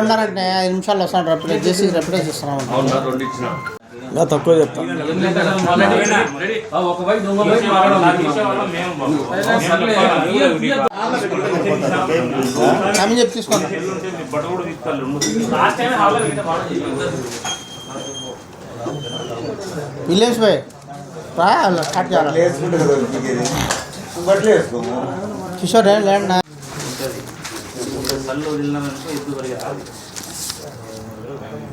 ఆడున్నారంటే ఐదు నిమిషాలు వస్తాను రెప్రెస్ చేసి ఇచ్చిన ఇంకా తక్కువ చెప్తా ఒక వైపు దొంగ వైపు సమయం చెప్పి తీసుకోండి విలియమ్స్ బాయ్ రా స్టార్ట్ చేయాలి కిషోర్ ఏ లేండి నా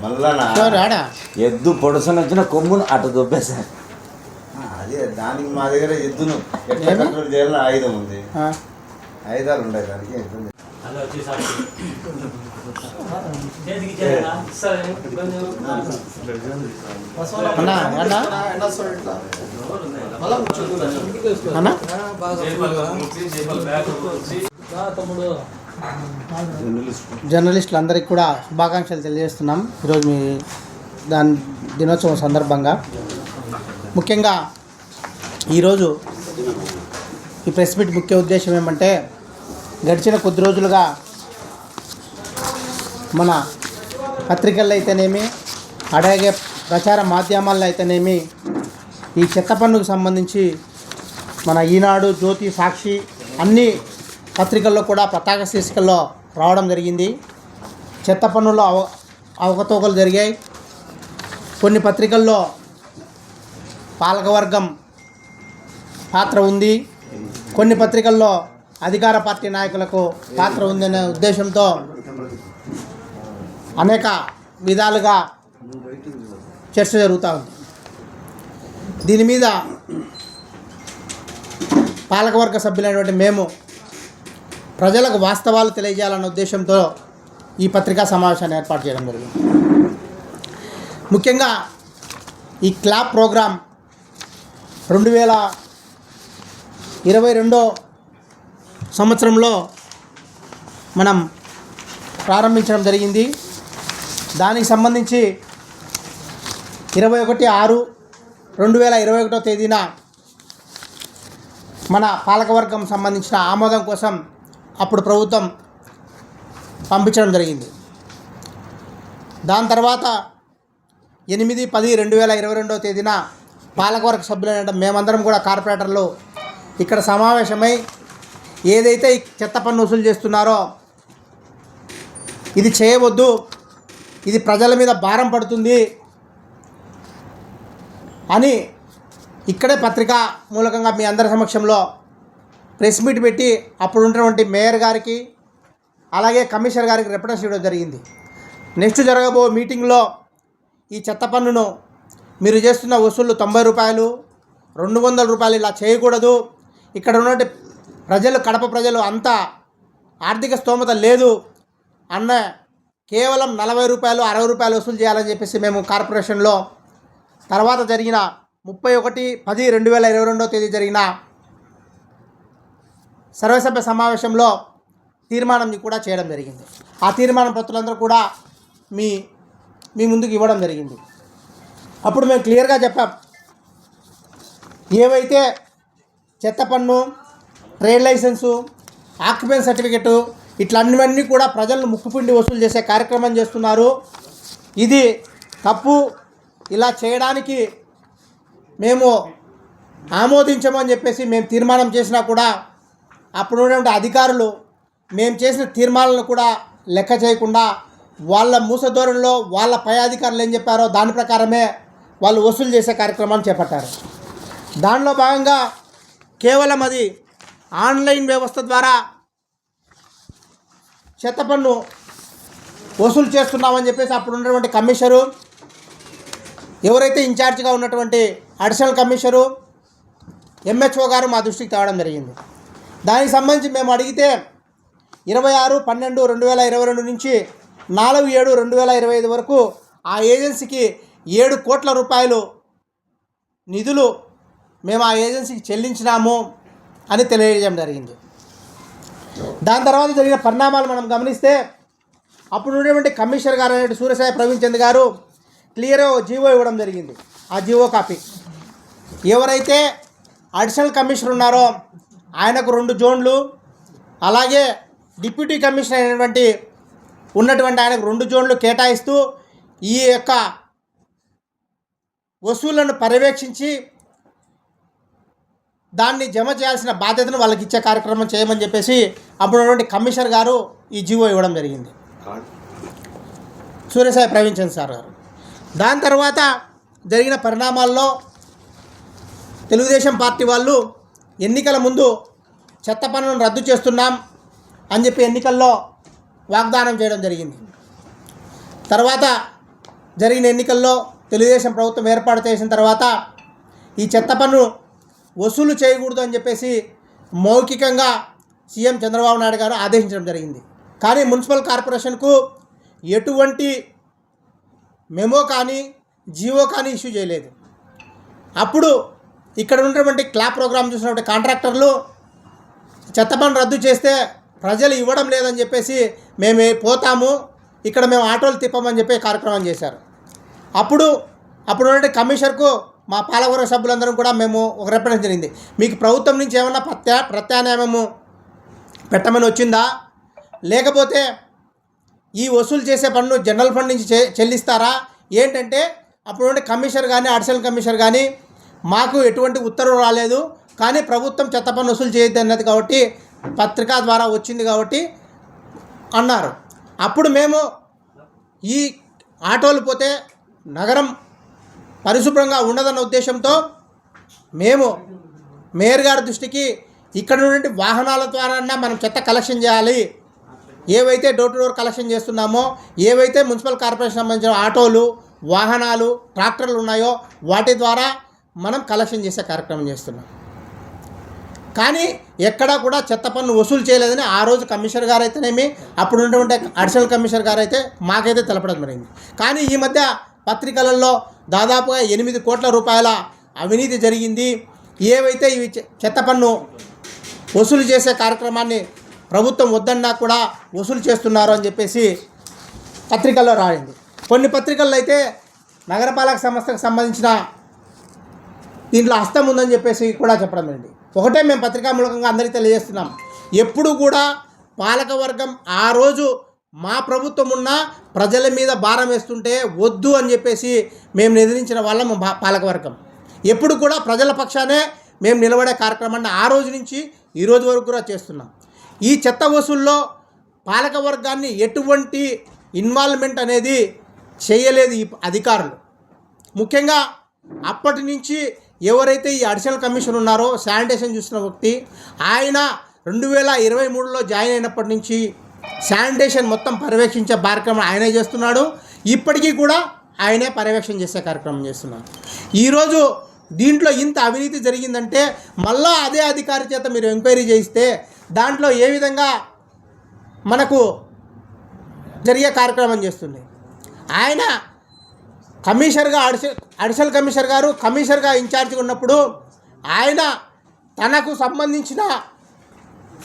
మళ్ళా ఎద్దు పొడుసని వచ్చిన కొమ్మును అటు దొబ్బేశారు. అదే దానికి మా దగ్గర ఎద్దును ఎట్లా? కంట్రోల్ చేయాలని ఆయుధం ఉంది. ఆయుధాలు ఉంటాయి దానికి ఎద్దుని. అన్నా అన్నా? అన్నా? జర్నలిస్టులు అందరికీ కూడా శుభాకాంక్షలు తెలియజేస్తున్నాం. ఈరోజు మీ దాని దినోత్సవం సందర్భంగా. ముఖ్యంగా ఈరోజు ఈ ప్రెస్ మీట్ ముఖ్య ఉద్దేశం ఏమంటే గడిచిన కొద్ది రోజులుగా మన పత్రికల్లో అయితేనేమి అడగే ప్రచార మాధ్యమాల్లో అయితేనేమి ఈ చెత్త పన్నుకు సంబంధించి మన ఈనాడు జ్యోతి సాక్షి అన్నీ పత్రికల్లో కూడా పతాక శీర్షికల్లో రావడం జరిగింది. చెత్త పన్నుల్లో అవ అవకతవకలు జరిగాయి. కొన్ని పత్రికల్లో పాలకవర్గం పాత్ర ఉంది. కొన్ని పత్రికల్లో అధికార పార్టీ నాయకులకు పాత్ర ఉందనే ఉద్దేశంతో అనేక విధాలుగా చర్చ జరుగుతూ ఉంది. దీని మీద పాలకవర్గ సభ్యులైనటువంటి మేము ప్రజలకు వాస్తవాలు తెలియజేయాలన్న ఉద్దేశంతో ఈ పత్రికా సమావేశాన్ని ఏర్పాటు చేయడం జరిగింది. ముఖ్యంగా ఈ క్లాప్ ప్రోగ్రాం రెండు వేల ఇరవై రెండో సంవత్సరంలో మనం ప్రారంభించడం జరిగింది. దానికి సంబంధించి ఇరవై ఒకటి ఆరు రెండు వేల ఇరవై ఒకటో తేదీన మన పాలకవర్గం సంబంధించిన ఆమోదం కోసం అప్పుడు ప్రభుత్వం పంపించడం జరిగింది. దాని తర్వాత ఎనిమిది పది రెండు వేల ఇరవై రెండవ తేదీన పాలకవర్గ సభ్యులైన మేమందరం కూడా కార్పొరేటర్లు ఇక్కడ సమావేశమై ఏదైతే చెత్త పన్ను వసూలు చేస్తున్నారో ఇది చేయవద్దు ఇది ప్రజల మీద భారం పడుతుంది అని ఇక్కడే పత్రికా మూలకంగా మీ అందరి సమక్షంలో ప్రెస్ మీట్ పెట్టి అప్పుడు ఉన్నటువంటి మేయర్ గారికి అలాగే కమిషనర్ గారికి రిప్రజెంట్ చేయడం జరిగింది. నెక్స్ట్ జరగబో మీటింగ్లో ఈ చెత్త పన్నును మీరు చేస్తున్న వసూళ్ళు తొంభై రూపాయలు రెండు వందల రూపాయలు ఇలా చేయకూడదు. ఇక్కడ ఉన్నటువంటి ప్రజలు కడప ప్రజలు అంతా ఆర్థిక స్తోమత లేదు. అన్న కేవలం నలభై రూపాయలు అరవై రూపాయలు వసూలు చేయాలని చెప్పేసి మేము కార్పొరేషన్లో తర్వాత జరిగిన ముప్పై ఒకటి పది రెండు వేల ఇరవై రెండో తేదీ జరిగిన సర్వసభ్య సమావేశంలో తీర్మానం కూడా చేయడం జరిగింది. ఆ తీర్మానం పత్రులందరూ కూడా మీ మీ ముందుకు ఇవ్వడం జరిగింది. అప్పుడు మేము క్లియర్గా చెప్పాం. ఏవైతే చెత్త పన్ను ట్రేడ్ లైసెన్సు ఆక్యుపెన్స్ సర్టిఫికెటు ఇట్లన్నీ కూడా ప్రజలను ముక్కుపిండి వసూలు చేసే కార్యక్రమం చేస్తున్నారు. ఇది తప్పు. ఇలా చేయడానికి మేము ఆమోదించమని చెప్పేసి మేము తీర్మానం చేసినా కూడా అప్పుడు ఉన్నటువంటి అధికారులు మేము చేసిన తీర్మానాలను కూడా లెక్క చేయకుండా వాళ్ళ మూసధోరణిలో వాళ్ళ పై అధికారులు ఏం చెప్పారో దాని ప్రకారమే వాళ్ళు వసూలు చేసే కార్యక్రమాన్ని చేపట్టారు. దానిలో భాగంగా కేవలం అది ఆన్లైన్ వ్యవస్థ ద్వారా చెత్త పన్ను వసూలు చేస్తున్నామని చెప్పేసి అప్పుడు ఉన్నటువంటి కమిషనరు ఎవరైతే ఇన్ఛార్జ్గా ఉన్నటువంటి అడిషనల్ కమిషనరు ఎంహెచ్ఓ గారు మా దృష్టికి తేవడం జరిగింది. దానికి సంబంధించి మేము అడిగితే ఇరవై ఆరు పన్నెండు రెండు వేల ఇరవై రెండు నుంచి నాలుగు ఏడు రెండు వేల ఇరవై ఐదు వరకు ఆ ఏజెన్సీకి ఏడు కోట్ల రూపాయలు నిధులు మేము ఆ ఏజెన్సీకి చెల్లించినాము అని తెలియజేయడం జరిగింది. దాని తర్వాత జరిగిన పరిణామాలు మనం గమనిస్తే అప్పుడు ఉన్నటువంటి కమిషనర్ గారు అనేటువంటి సూర్యసాయి ప్రవీణ్ చంద్ గారు క్లియర్గా ఒక జీవో ఇవ్వడం జరిగింది. ఆ జీవో కాపీ. ఎవరైతే అడిషనల్ కమిషనర్ ఉన్నారో ఆయనకు రెండు జోన్లు అలాగే డిప్యూటీ కమిషనర్ అయినటువంటి ఉన్నటువంటి ఆయనకు రెండు జోన్లు కేటాయిస్తూ ఈ యొక్క వసూళ్ళను పర్యవేక్షించి దాన్ని జమ చేయాల్సిన బాధ్యతను వాళ్ళకి ఇచ్చే కార్యక్రమం చేయమని చెప్పేసి అప్పుడున్నటువంటి కమిషనర్ గారు ఈ జీవో ఇవ్వడం జరిగింది. సూర్యసాయి ప్రవీణ్ సార్ గారు. దాని తర్వాత జరిగిన పరిణామాల్లో తెలుగుదేశం పార్టీ వాళ్ళు ఎన్నికల ముందు చెత్త పనులను రద్దు చేస్తున్నాం అని చెప్పి ఎన్నికల్లో వాగ్దానం చేయడం జరిగింది. తర్వాత జరిగిన ఎన్నికల్లో తెలుగుదేశం ప్రభుత్వం ఏర్పాటు చేసిన తర్వాత ఈ చెత్త పన్ను వసూలు చేయకూడదు అని చెప్పేసి మౌఖికంగా సీఎం చంద్రబాబు నాయుడు గారు ఆదేశించడం జరిగింది. కానీ మున్సిపల్ కార్పొరేషన్కు ఎటువంటి మెమో కానీ జీవో కానీ ఇష్యూ చేయలేదు. అప్పుడు ఇక్కడ ఉన్నటువంటి క్లాప్ ప్రోగ్రామ్ చూసినటువంటి కాంట్రాక్టర్లు చెత్త పన్ను రద్దు చేస్తే ప్రజలు ఇవ్వడం లేదని చెప్పేసి మేము పోతాము ఇక్కడ మేము ఆటోలు తిప్పమని చెప్పి కార్యక్రమం చేశారు. అప్పుడు అప్పుడు ఉన్నటువంటి కమిషనర్కు మా పాలకవర్గ సభ్యులందరం కూడా మేము ఒక రిప్రజెంట్ జరిగింది. మీకు ప్రభుత్వం నుంచి ఏమన్నా ప్రత్యా ప్రత్యామ్నాయము పెట్టమని వచ్చిందా? లేకపోతే ఈ వసూలు చేసే పన్ను జనరల్ ఫండ్ నుంచి చె చెల్లిస్తారా? ఏంటంటే అప్పుడు ఉండే కమిషనర్ కానీ అడిషనల్ కమిషనర్ కానీ మాకు ఎటువంటి ఉత్తర్వులు రాలేదు. కానీ ప్రభుత్వం చెత్త పన్ను వసూలు చేయొద్దు అన్నది కాబట్టి పత్రికా ద్వారా వచ్చింది కాబట్టి అన్నారు. అప్పుడు మేము ఈ ఆటోలు పోతే నగరం పరిశుభ్రంగా ఉండదన్న ఉద్దేశంతో మేము మేయర్ గారి దృష్టికి ఇక్కడ నుండి వాహనాల ద్వారా మనం చెత్త కలెక్షన్ చేయాలి. ఏవైతే డోర్ టు డోర్ కలెక్షన్ చేస్తున్నామో ఏవైతే మున్సిపల్ కార్పొరేషన్ సంబంధించిన ఆటోలు వాహనాలు ట్రాక్టర్లు ఉన్నాయో వాటి ద్వారా మనం కలెక్షన్ చేసే కార్యక్రమం చేస్తున్నాం. కానీ ఎక్కడా కూడా చెత్త పన్ను వసూలు చేయలేదని ఆ రోజు కమిషనర్ గారు అయితేనేమి అప్పుడు ఉన్నటువంటి అడిషనల్ కమిషనర్ గారు అయితే మాకైతే తెలపడం జరిగింది. కానీ ఈ మధ్య పత్రికలలో దాదాపుగా ఎనిమిది కోట్ల రూపాయల అవినీతి జరిగింది. ఏవైతే ఇవి చె- చెత్త పన్ను వసూలు చేసే కార్యక్రమాన్ని ప్రభుత్వం వద్దన్నా కూడా వసూలు చేస్తున్నారు అని చెప్పేసి పత్రికల్లో రాయింది. కొన్ని పత్రికల్లో అయితే నగరపాలక సంస్థకు సంబంధించిన దీంట్లో హస్తం ఉందని చెప్పేసి కూడా చెప్పడం అండి ఒకటే మేము పత్రికామూలకంగా అందరికీ తెలియజేస్తున్నాం. ఎప్పుడు కూడా పాలకవర్గం ఆ రోజు మా ప్రభుత్వం ఉన్న ప్రజల మీద భారం వేస్తుంటే వద్దు అని చెప్పేసి మేము నిద్రించిన వాళ్ళం పాలకవర్గం. ఎప్పుడు కూడా ప్రజల పక్షానే మేము నిలబడే కార్యక్రమాన్ని ఆ రోజు నుంచి ఈ రోజు వరకు కూడా చేస్తున్నాం. ఈ చెత్త వసూల్లో పాలకవర్గాన్ని ఎటువంటి ఇన్వాల్వ్మెంట్ అనేది చేయలేదు ఈ అధికారులు. ముఖ్యంగా అప్పటి నుంచి ఎవరైతే ఈ అడిషనల్ కమిషన్ ఉన్నారో శానిటేషన్ చూసిన వ్యక్తి ఆయన రెండు వేల ఇరవై మూడులో జాయిన్ అయినప్పటి నుంచి శానిటేషన్ మొత్తం పర్యవేక్షించే కార్యక్రమం ఆయనే చేస్తున్నాడు. ఇప్పటికీ కూడా ఆయనే పర్యవేక్షణ చేసే కార్యక్రమం చేస్తున్నారు ఈరోజు దీంట్లో ఇంత అవినీతి జరిగిందంటే మళ్ళా అదే అధికారి చేత మీరు ఎంక్వైరీ చేయిస్తే దాంట్లో ఏ విధంగా మనకు జరిగే కార్యక్రమం చేస్తుంది? ఆయన కమిషనర్గా అడిష అడిషనల్ కమిషనర్ గారు కమిషనర్గా ఇన్ఛార్జ్గా ఉన్నప్పుడు ఆయన తనకు సంబంధించిన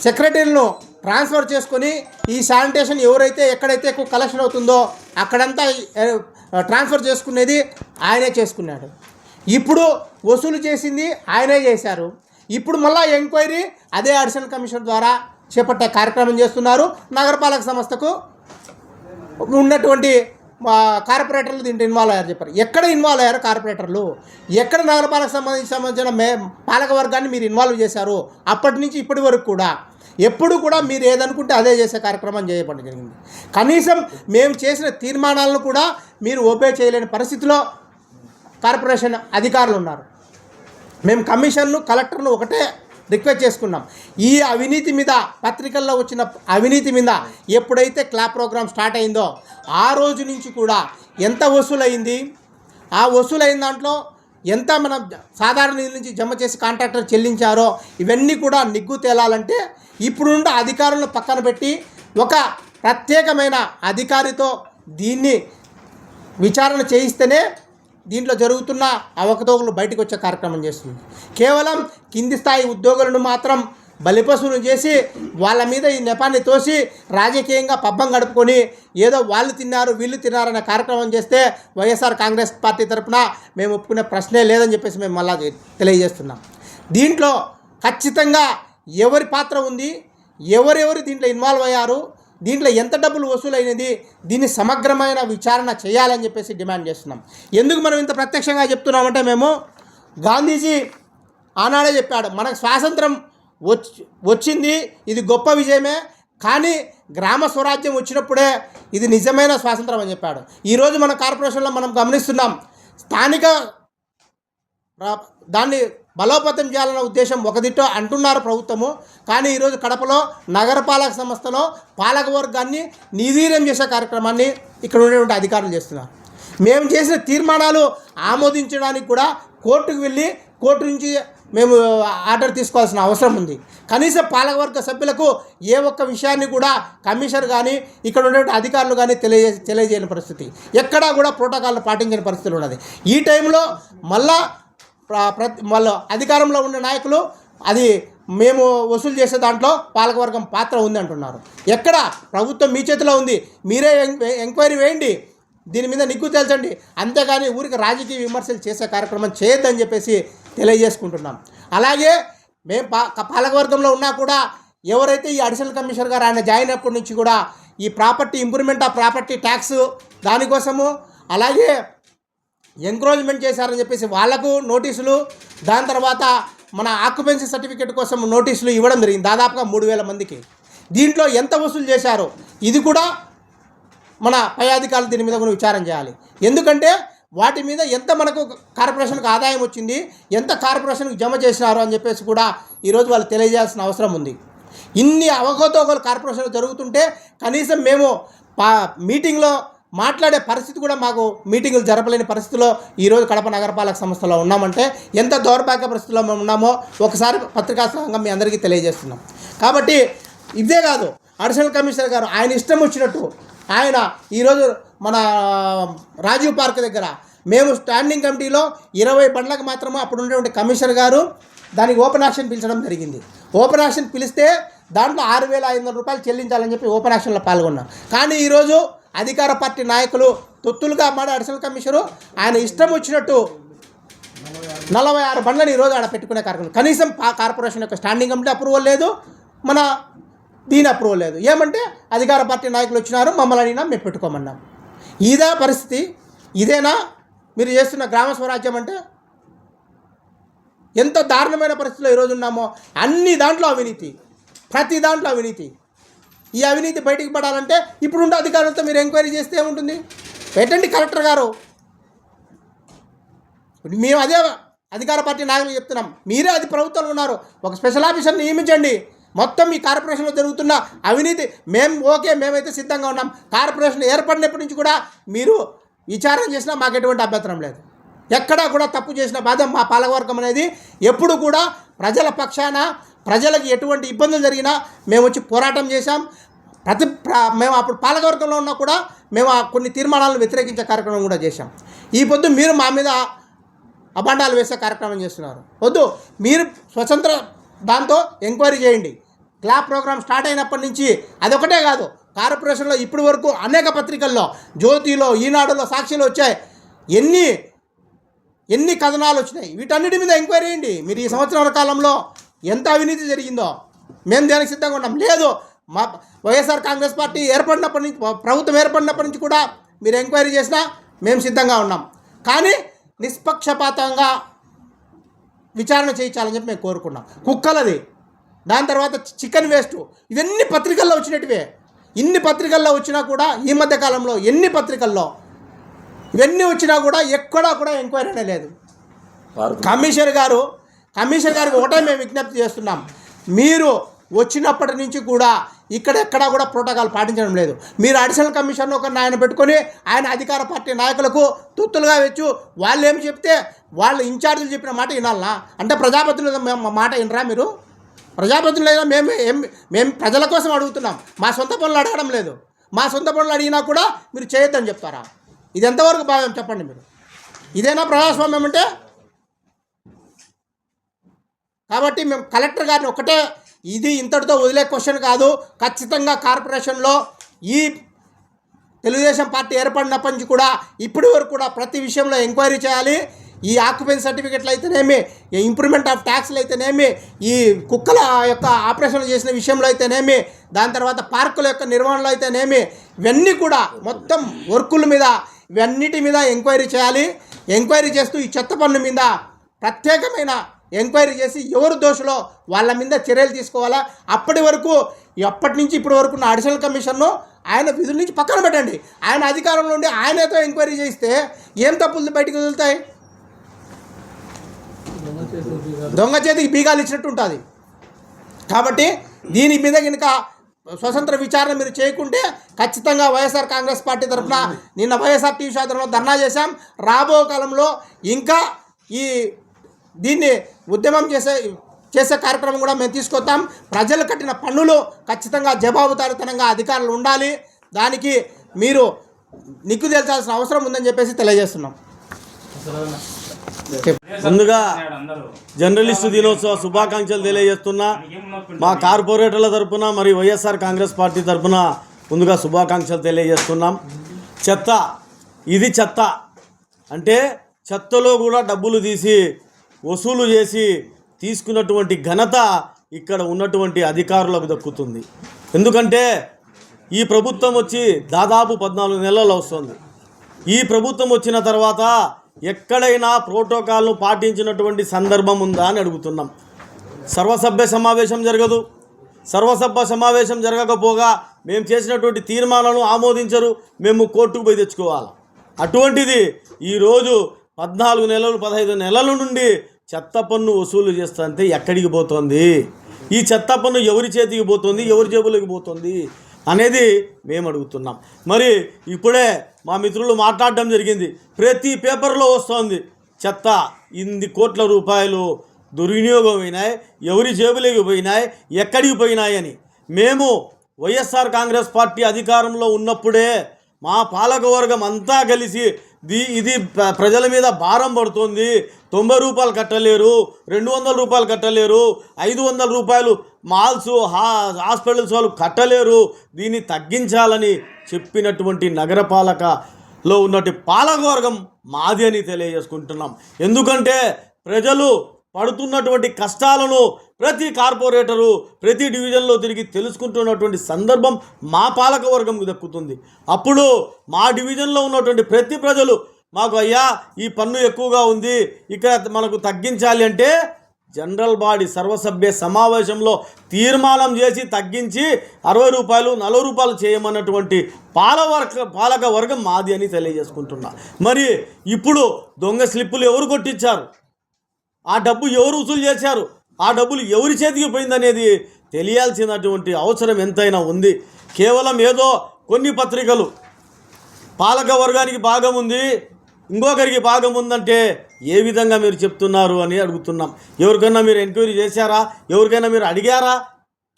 సెక్రటరీలను ట్రాన్స్ఫర్ చేసుకొని ఈ శానిటేషన్ ఎవరైతే ఎక్కడైతే ఎక్కువ కలెక్షన్ అవుతుందో అక్కడంతా ట్రాన్స్ఫర్ చేసుకునేది ఆయనే చేసుకున్నాడు. ఇప్పుడు వసూలు చేసింది ఆయనే చేశారు. ఇప్పుడు మళ్ళా ఎంక్వైరీ అదే అడిషనల్ కమిషనర్ ద్వారా చేపట్టే కార్యక్రమం చేస్తున్నారు. నగరపాలక సంస్థకు ఉన్నటువంటి కార్పొరేటర్లు దీంట్లో ఇన్వాల్వ్ అయ్యారు చెప్పారు. ఎక్కడ ఇన్వాల్వ్ అయ్యారు కార్పొరేటర్లు? ఎక్కడ నగరపాలక సంబంధించి సంబంధించిన మే పాలక వర్గాన్ని మీరు ఇన్వాల్వ్ చేశారు? అప్పటి నుంచి ఇప్పటి వరకు కూడా. ఎప్పుడు కూడా మీరు ఏదనుకుంటే అదే చేసే కార్యక్రమం చేయబడి జరిగింది. కనీసం మేము చేసిన తీర్మానాలను కూడా మీరు ఓబే చేయలేని పరిస్థితిలో కార్పొరేషన్ అధికారులు ఉన్నారు. మేము కమిషన్ను కలెక్టర్ను ఒకటే రిక్వెస్ట్ చేసుకున్నాం. ఈ అవినీతి మీద పత్రికల్లో వచ్చిన అవినీతి మీద ఎప్పుడైతే క్లాప్ ప్రోగ్రామ్ స్టార్ట్ అయిందో ఆ రోజు నుంచి కూడా ఎంత వసూలైంది? ఆ వసూలైన దాంట్లో ఎంత మనం సాధారణ నిధుల నుంచి జమ చేసి కాంట్రాక్టర్ చెల్లించారో ఇవన్నీ కూడా నిగ్గు తేలాలంటే ఇప్పుడున్న అధికారులను పక్కన పెట్టి ఒక ప్రత్యేకమైన అధికారితో దీన్ని విచారణ చేయిస్తేనే దీంట్లో జరుగుతున్న అవకతవకలు బయటకు వచ్చే కార్యక్రమం చేస్తుంది. కేవలం కింది స్థాయి ఉద్యోగులను మాత్రం బలిపశువులు చేసి వాళ్ళ మీద ఈ నెపాన్ని తోసి రాజకీయంగా పబ్బం గడుపుకొని ఏదో వాళ్ళు తిన్నారు వీళ్ళు తిన్నారనే కార్యక్రమం చేస్తే వైఎస్ఆర్ కాంగ్రెస్ పార్టీ తరఫున మేము ఒప్పుకునే ప్రశ్నే లేదని చెప్పేసి మేము మళ్ళా తెలియజేస్తున్నాం. దీంట్లో ఖచ్చితంగా ఎవరి పాత్ర ఉంది ఎవరెవరు దీంట్లో ఇన్వాల్వ్ అయ్యారు దీంట్లో ఎంత డబ్బులు వసూలైనది? దీన్ని సమగ్రమైన విచారణ చేయాలని చెప్పేసి డిమాండ్ చేస్తున్నాం. ఎందుకు మనం ఇంత ప్రత్యక్షంగా చెప్తున్నామంటే మేము గాంధీజీ ఆనాడే చెప్పాడు మనకు స్వాతంత్రం వచ్చి వచ్చింది ఇది గొప్ప విజయమే కానీ గ్రామ స్వరాజ్యం వచ్చినప్పుడే ఇది నిజమైన స్వాతంత్రం అని చెప్పాడు. ఈరోజు మన కార్పొరేషన్లో మనం గమనిస్తున్నాం స్థానిక దాన్ని బలోపేతం చేయాలన్న ఉద్దేశం ఒకదిట్టో అంటున్నారు ప్రభుత్వము. కానీ ఈరోజు కడపలో నగరపాలక సంస్థలో పాలక వర్గాన్ని నిర్వీర్యం చేసే కార్యక్రమాన్ని ఇక్కడ ఉండేటువంటి అధికారులు చేస్తున్నారు. మేము చేసిన తీర్మానాలు ఆమోదించడానికి కూడా కోర్టుకు వెళ్ళి కోర్టు నుంచి మేము ఆర్డర్ తీసుకోవాల్సిన అవసరం ఉంది. కనీసం పాలకవర్గ సభ్యులకు ఏ ఒక్క విషయాన్ని కూడా కమిషనర్ కానీ ఇక్కడ ఉండేటువంటి అధికారులు కానీ తెలియజే తెలియజేయని పరిస్థితి. ఎక్కడా కూడా ప్రోటోకాల్ను పాటించని పరిస్థితులు ఉన్నది. ఈ టైంలో మళ్ళా ప్రతి వాళ్ళు అధికారంలో ఉన్న నాయకులు అది మేము వసూలు చేసే దాంట్లో పాలకవర్గం పాత్ర ఉంది అంటున్నారు. ఎక్కడ? ప్రభుత్వం మీ చేతిలో ఉంది. మీరే ఎంక్వైరీ వేయండి. దీని మీద నిగ్గు తేల్చండి. అంతేగాని ఊరికి రాజకీయ విమర్శలు చేసే కార్యక్రమం చేయొద్దని చెప్పేసి తెలియజేసుకుంటున్నాం. అలాగే మేము పా పాలకవర్గంలో ఉన్నా కూడా ఎవరైతే ఈ అడిషనల్ కమిషనర్ గారు ఆయన జాయిన్ అయినప్పటి నుంచి కూడా ఈ property improvement of property tax దానికోసము అలాగే ఎంక్రోజ్మెంట్ చేశారని చెప్పేసి వాళ్ళకు నోటీసులు దాని తర్వాత మన ఆక్యుపెన్సీ సర్టిఫికేట్ కోసం నోటీసులు ఇవ్వడం జరిగింది. దాదాపుగా మూడు వేల మందికి. దీంట్లో ఎంత వసూలు చేశారో ఇది కూడా మన పై అధికారులు దీని మీద కూడా విచారం చేయాలి. ఎందుకంటే వాటి మీద ఎంత మనకు కార్పొరేషన్కు ఆదాయం వచ్చింది ఎంత కార్పొరేషన్కి జమ చేసినారు అని చెప్పేసి కూడా ఈరోజు వాళ్ళు తెలియజేయాల్సిన అవసరం ఉంది. ఇన్ని అవకతవకలు కార్పొరేషన్లో జరుగుతుంటే కనీసం మేము పా మీటింగ్లో మాట్లాడే పరిస్థితి కూడా మాకు మీటింగులు జరపలేని పరిస్థితిలో ఈరోజు కడప నగరపాలక సంస్థలో ఉన్నామంటే ఎంత దౌర్భాగ్య పరిస్థితిలో మేము ఉన్నామో ఒకసారి పత్రికా సంఘం మీ అందరికీ తెలియజేస్తున్నాం. కాబట్టి ఇదే కాదు అడిషనల్ కమిషనర్ గారు ఆయన ఇష్టం వచ్చినట్టు ఆయన ఈరోజు మన రాజీవ్ పార్క్ దగ్గర మేము స్టాండింగ్ కమిటీలో ఇరవై బండ్లకు మాత్రమే అప్పుడు ఉండేటువంటి కమిషనర్ గారు దానికి ఓపెన్ యాక్షన్ పిలిచడం జరిగింది. ఓపెన్ యాక్షన్ పిలిస్తే దాంట్లో ఆరు వేల ఐదు వందల రూపాయలు చెల్లించాలని చెప్పి ఓపెన్ యాక్షన్లో పాల్గొన్నాం కానీ ఈరోజు అధికార పార్టీ నాయకులు తొత్తులుగా మాడ అడిషనల్ కమిషనరు. ఆయన ఇష్టం వచ్చినట్టు నలభై ఆరు బండ్లను ఈరోజు ఆడ పెట్టుకునే కార్యక్రమం. కనీసం కార్పొరేషన్ యొక్క స్టాండింగ్ కమిటీ అప్రూవల్ లేదు. మన దీని అప్రూవల్ లేదు. ఏమంటే అధికార పార్టీ నాయకులు వచ్చినారు మమ్మల్ని అడిగినా మేము పెట్టుకోమన్నాం. ఇదే పరిస్థితి. ఇదేనా మీరు చేస్తున్న గ్రామ స్వరాజ్యం అంటే? ఎంత దారుణమైన పరిస్థితిలో ఈరోజు ఉన్నామో. అన్ని దాంట్లో అవినీతి. ప్రతి దాంట్లో అవినీతి. ఈ అవినీతి బయటికి పడాలంటే ఇప్పుడుండే అధికారులతో మీరు ఎంక్వైరీ చేస్తే ఏముంటుంది? పెట్టండి కలెక్టర్ గారు. మేము అదే అధికార పార్టీ నాయకులు చెప్తున్నాం. మీరే అది ప్రభుత్వంలో ఉన్నారు. ఒక స్పెషల్ ఆఫీసర్ నియమించండి. మొత్తం ఈ కార్పొరేషన్లో జరుగుతున్న అవినీతి మేము ఓకే మేమైతే సిద్ధంగా ఉన్నాం. కార్పొరేషన్ ఏర్పడినప్పటి నుంచి కూడా మీరు విచారణ చేసినా మాకు ఎటువంటి అభ్యంతరం లేదు. ఎక్కడా కూడా తప్పు చేసిన బాధ మా పాలకవర్గం అనేది ఎప్పుడు కూడా ప్రజల పక్షాన ప్రజలకు ఎటువంటి ఇబ్బందులు జరిగినా మేము వచ్చి పోరాటం చేశాం. ప్రతి మేము అప్పుడు పాలకవర్గంలో ఉన్నా కూడా మేము ఆ కొన్ని తీర్మానాలను వ్యతిరేకించే కార్యక్రమం కూడా చేశాం. ఈ పొద్దు మీరు మా మీద అభాండాలు వేసే కార్యక్రమం చేస్తున్నారు. వద్దు మీరు స్వతంత్ర దాంతో ఎంక్వైరీ చేయండి. క్లాబ్ ప్రోగ్రామ్ స్టార్ట్ అయినప్పటి నుంచి అదొకటే కాదు కార్పొరేషన్లో ఇప్పటి వరకు అనేక పత్రికల్లో జ్యోతిలో ఈనాడులో సాక్షిలో వచ్చాయి. ఎన్ని ఎన్ని కథనాలు వచ్చినాయి? వీటన్నిటి మీద ఎంక్వైరీ చేయండి. మీరు ఈ సంవత్సరాల కాలంలో ఎంత అవినీతి జరిగిందో మేము దానికి సిద్ధంగా ఉన్నాం? లేదు. మా వైఎస్ఆర్ కాంగ్రెస్ పార్టీ ఏర్పడినప్పటి నుంచి ప్రభుత్వం ఏర్పడినప్పటి నుంచి కూడా మీరు ఎంక్వైరీ చేసినా మేము సిద్ధంగా ఉన్నాం. కానీ నిష్పక్షపాతంగా విచారణ చేయించాలని చెప్పి మేము కోరుకున్నాం. కుక్కలది. దాని తర్వాత చికెన్ వేస్ట్. ఇవన్నీ పత్రికల్లో వచ్చినట్టువే. ఇన్ని పత్రికల్లో వచ్చినా కూడా ఈ మధ్య కాలంలో ఎన్ని పత్రికల్లో ఇవన్నీ వచ్చినా కూడా ఎక్కడా కూడా ఎంక్వైరీ అనే లేదు. కమిషనర్ గారు కమిషనర్ గారికి ఒకటే మేము విజ్ఞప్తి చేస్తున్నాం. మీరు వచ్చినప్పటి నుంచి కూడా ఇక్కడ ఎక్కడా కూడా ప్రోటోకాల్ పాటించడం లేదు. మీరు అడిషనల్ కమిషన్ ఒక ఆయన పెట్టుకొని ఆయన అధికార పార్టీ నాయకులకు తుత్తులుగా వచ్చు వాళ్ళు ఏం చెప్తే వాళ్ళు ఇన్ఛార్జీలు చెప్పిన మాట వినాలనా అంటే ప్రజాపతిలో మేము మాట వినరా మీరు? ప్రజాపతిలో మేము ఏం మేము ప్రజల కోసం అడుగుతున్నాం. మా సొంత పనులు అడగడం లేదు. మా సొంత పనులు అడిగినా కూడా మీరు చేయొద్దని చెప్తారా? ఇది ఎంతవరకు భావం చెప్పండి మీరు? ఇదేనా ప్రజాస్వామ్యం అంటే? కాబట్టి మేము కలెక్టర్ గారిని ఒకటే ఇది ఇంతటితో వదిలే క్వశ్చన్ కాదు. ఖచ్చితంగా కార్పొరేషన్లో ఈ తెలుగుదేశం పార్టీ ఏర్పడినప్పటి నుంచి కూడా ఇప్పటి వరకు కూడా ప్రతి విషయంలో ఎంక్వైరీ చేయాలి. ఈ ఆక్యుపెన్సీ సర్టిఫికెట్లు అయితేనేమి ఈ ఇంప్రూవ్మెంట్ ఆఫ్ ట్యాక్స్లు అయితేనేమి ఈ కుక్కల యొక్క ఆపరేషన్లు చేసిన విషయంలో అయితేనేమి దాని తర్వాత పార్కుల యొక్క నిర్వహణలో అయితేనేమి ఇవన్నీ కూడా మొత్తం వర్కుల మీద ఇవన్నిటి మీద ఎంక్వైరీ చేయాలి. ఎంక్వైరీ చేస్తూ ఈ చెత్త పన్ను మీద ప్రత్యేకమైన ఎంక్వైరీ చేసి ఎవరు దోషులో వాళ్ళ మీద చర్యలు తీసుకోవాలా? అప్పటి వరకు ఎప్పటి నుంచి ఇప్పటి వరకు ఉన్న అడిషనల్ కమిషన్ను ఆయన విధుల నుంచి పక్కన పెట్టండి. ఆయన అధికారంలో ఉండి ఆయనతో ఎంక్వైరీ చేస్తే ఏం తప్పులు బయటకు వదులుతాయి? దొంగ చేతికి బీగాలు ఇచ్చినట్టు ఉంటుంది. కాబట్టి దీని మీద కనుక స్వతంత్ర విచారణ మీరు చేయకుంటే ఖచ్చితంగా వైఎస్ఆర్ కాంగ్రెస్ పార్టీ తరఫున నిన్న వైఎస్ఆర్ టీవీ ధర్నా చేశాం. రాబో కాలంలో ఇంకా ఈ దీన్ని ఉద్యమం చేసే చేసే కార్యక్రమం కూడా మేము తీసుకొస్తాం. ప్రజలు కట్టిన పన్నులు ఖచ్చితంగా జవాబుదారితనంగా అధికారులు ఉండాలి. దానికి మీరు నిక్కు తేల్చాల్సిన అవసరం ఉందని చెప్పేసి తెలియజేస్తున్నాం. ముందుగా జర్నలిస్టు దినోత్సవ శుభాకాంక్షలు తెలియజేస్తున్నా. మా కార్పొరేటర్ల తరఫున మరియు వైఎస్ఆర్ కాంగ్రెస్ పార్టీ తరఫున ముందుగా శుభాకాంక్షలు తెలియజేస్తున్నాం. చెత్త ఇది చెత్త. అంటే చెత్తలో కూడా డబ్బులు తీసి వసూలు చేసి తీసుకున్నటువంటి ఘనత ఇక్కడ ఉన్నటువంటి అధికారులకు దక్కుతుంది ఎందుకంటే ఈ ప్రభుత్వం వచ్చి దాదాపు పద్నాలుగు నెలలు వస్తుంది. ఈ ప్రభుత్వం వచ్చిన తర్వాత ఎక్కడైనా ప్రోటోకాల్ను పాటించినటువంటి సందర్భం ఉందా అని అడుగుతున్నాం. సర్వసభ్య సమావేశం జరగదు. సర్వసభ్య సమావేశం జరగకపోగా మేము చేసినటువంటి తీర్మానాలను ఆమోదించరు. మేము కోర్టుకు పోయి తెచ్చుకోవాలి. అటువంటిది ఈరోజు పద్నాలుగు నెలలు పదహైదు నెలల నుండి చెత్త పన్ను వసూలు చేస్తుంటే ఎక్కడికి పోతుంది? ఈ చెత్త పన్ను ఎవరి చేతికి పోతుంది? ఎవరి జేబులోకి పోతుంది? అనేది మేము అడుగుతున్నాం. మరి ఇప్పుడే మా మిత్రులు మాట్లాడడం జరిగింది. ప్రతి పేపర్లో వస్తోంది. చెత్త ఇన్ని కోట్ల రూపాయలు దుర్వినియోగం అయినాయి. ఎవరి జేబులోకి పోయినాయి? ఎక్కడికి పోయినాయని మేము వైఎస్ఆర్ కాంగ్రెస్ పార్టీ అధికారంలో ఉన్నప్పుడే మా పాలకవర్గం అంతా కలిసి దీ ఇది ప్ర- ప్రజల మీద భారం పడుతుంది. తొంభై రూపాయలు కట్టలేరు రెండు వందల రూపాయలు కట్టలేరు ఐదు వందల రూపాయలు మాల్స్ హా హాస్పిటల్స్ వాళ్ళు కట్టలేరు. దీన్ని తగ్గించాలని చెప్పినటువంటి నగరపాలకలో ఉన్నటువంటి పాలకవర్గం మాది అని తెలియజేసుకుంటున్నాం. ఎందుకంటే ప్రజలు పడుతున్నటువంటి కష్టాలను ప్రతి కార్పొరేటరు ప్రతి డివిజన్లో తిరిగి తెలుసుకుంటున్నటువంటి సందర్భం మా పాలక వర్గంకు దక్కుతుంది అప్పుడు మా డివిజన్లో ఉన్నటువంటి ప్రతి ప్రజలు మాకు అయ్యా ఈ పన్ను ఎక్కువగా ఉంది ఇక్కడ మనకు తగ్గించాలి అంటే జనరల్ బాడీ సర్వసభ్య సమావేశంలో తీర్మానం చేసి తగ్గించి అరవై రూపాయలు నలభై రూపాయలు చేయమన్నటువంటి పాలవర్గ పాలక వర్గం మాది అని తెలియజేసుకుంటున్నా. మరి ఇప్పుడు దొంగ స్లిప్పులు ఎవరు కొట్టించారు? ఆ డబ్బు ఎవరు వసూలు చేశారు? ఆ డబ్బులు ఎవరి చేతికి పోయిందనేది తెలియాల్సినటువంటి అవసరం ఎంతైనా ఉంది. కేవలం ఏదో కొన్ని పత్రికలు. పాలక వర్గానికి భాగం ఉంది. ఇంకొకరికి భాగం ఉందంటే ఏ విధంగా మీరు చెప్తున్నారు అని అడుగుతున్నాం. ఎవరికైనా మీరు ఎంక్వైరీ చేశారా? ఎవరికైనా మీరు అడిగారా?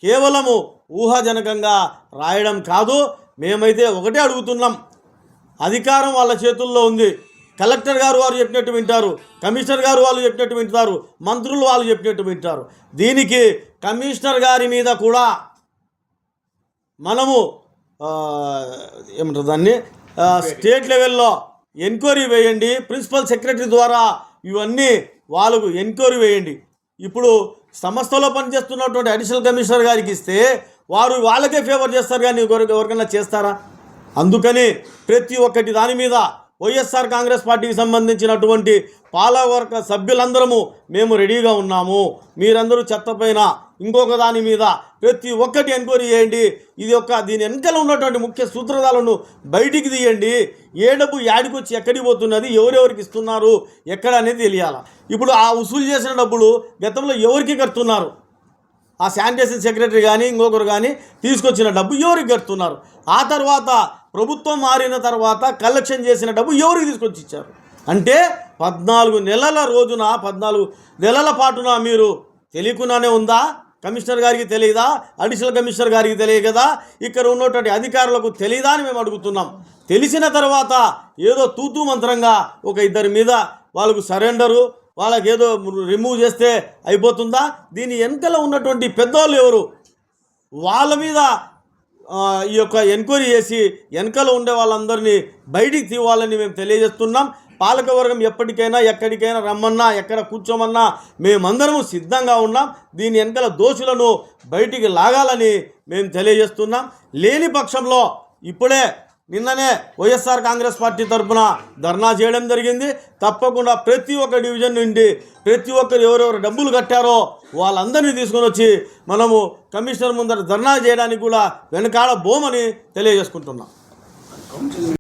కేవలము ఊహాజనకంగా రాయడం కాదు. మేమైతే ఒకటే అడుగుతున్నాం. అధికారం వాళ్ళ చేతుల్లో ఉంది. కలెక్టర్ గారు వారు చెప్పినట్టు వింటారు కమిషనర్ గారు వాళ్ళు చెప్పినట్టు వింటారు మంత్రులు వాళ్ళు చెప్పినట్టు వింటారు. దీనికి కమిషనర్ గారి మీద కూడా మనము ఏమంటారు దాన్ని? స్టేట్ లెవెల్లో ఎంక్వైరీ వేయండి ప్రిన్సిపల్ సెక్రటరీ ద్వారా ఇవన్నీ వాళ్ళకు ఎంక్వైరీ వేయండి. ఇప్పుడు సంస్థలో పనిచేస్తున్నటువంటి అడిషనల్ కమిషనర్ గారికి ఇస్తే వారు వాళ్ళకే ఫేవర్ చేస్తారు కానీ ఎవరికైనా చేస్తారా? అందుకని ప్రతి ఒక్కటి దాని మీద వైఎస్ఆర్ కాంగ్రెస్ పార్టీకి సంబంధించినటువంటి పాలవర్గ సభ్యులందరము మేము రెడీగా ఉన్నాము. మీరందరూ చెత్తపైన ఇంకొక దాని మీద ప్రతి ఒక్కటి ఎంక్వైరీ చేయండి. ఇది ఒక దీని వెనకాల ఉన్నటువంటి ముఖ్య సూత్రధాలను బయటికి తీయండి. ఏ డబ్బు యాడికి వచ్చి ఎక్కడికి పోతున్నది ఎవరెవరికి ఇస్తున్నారు ఎక్కడ అనేది తెలియాలి. ఇప్పుడు ఆ వసూలు చేసిన డబ్బులు గతంలో ఎవరికి కడుతున్నారు? ఆ శానిటేషన్ సెక్రటరీ కానీ ఇంకొకరు కానీ తీసుకొచ్చిన డబ్బు ఎవరికి కడుతున్నారు? ఆ తర్వాత ప్రభుత్వం మారిన తర్వాత కలెక్షన్ చేసిన డబ్బు ఎవరికి తీసుకొచ్చి ఇచ్చారు అంటే పద్నాలుగు నెలల రోజున పద్నాలుగు నెలల పాటున మీరు తెలియకుండానే ఉందా? కమిషనర్ గారికి తెలియదా అడిషనల్ కమిషనర్ గారికి తెలియదు కదా ఇక్కడ ఉన్నటువంటి అధికారులకు తెలియదా అని మేము అడుగుతున్నాం. తెలిసిన తర్వాత ఏదో తూతూ మంత్రంగా ఒక ఇద్దరి మీద వాళ్ళకు సరెండరు వాళ్ళకి ఏదో రిమూవ్ చేస్తే అయిపోతుందా? దీని వెనకలో ఉన్నటువంటి పెద్దవాళ్ళు ఎవరు? వాళ్ళ మీద ఈ యొక్క ఎంక్వైరీ చేసి వెనకలో ఉండే వాళ్ళందరినీ బయటికి తీవాలని మేము తెలియజేస్తున్నాం. పాలకవర్గం ఎప్పటికైనా ఎక్కడికైనా రమ్మన్నా ఎక్కడ కూర్చోమన్నా మేమందరము సిద్ధంగా ఉన్నాం. దీని వెనకల దోషులను బయటికి లాగాలని మేము తెలియజేస్తున్నాం. లేని పక్షంలో ఇప్పుడే నిన్ననే వైఎస్ఆర్ కాంగ్రెస్ పార్టీ తరఫున ధర్నా చేయడం జరిగింది. తప్పకుండా ప్రతి ఒక్క డివిజన్ నుండి ప్రతి ఒక్కరు ఎవరెవరు డబ్బులు కట్టారో వాళ్ళందరినీ తీసుకొని వచ్చి మనము కమిషనర్ ముందర ధర్నా చేయడానికి కూడా వెనకాల బోమని తెలియజేసుకుంటున్నాం.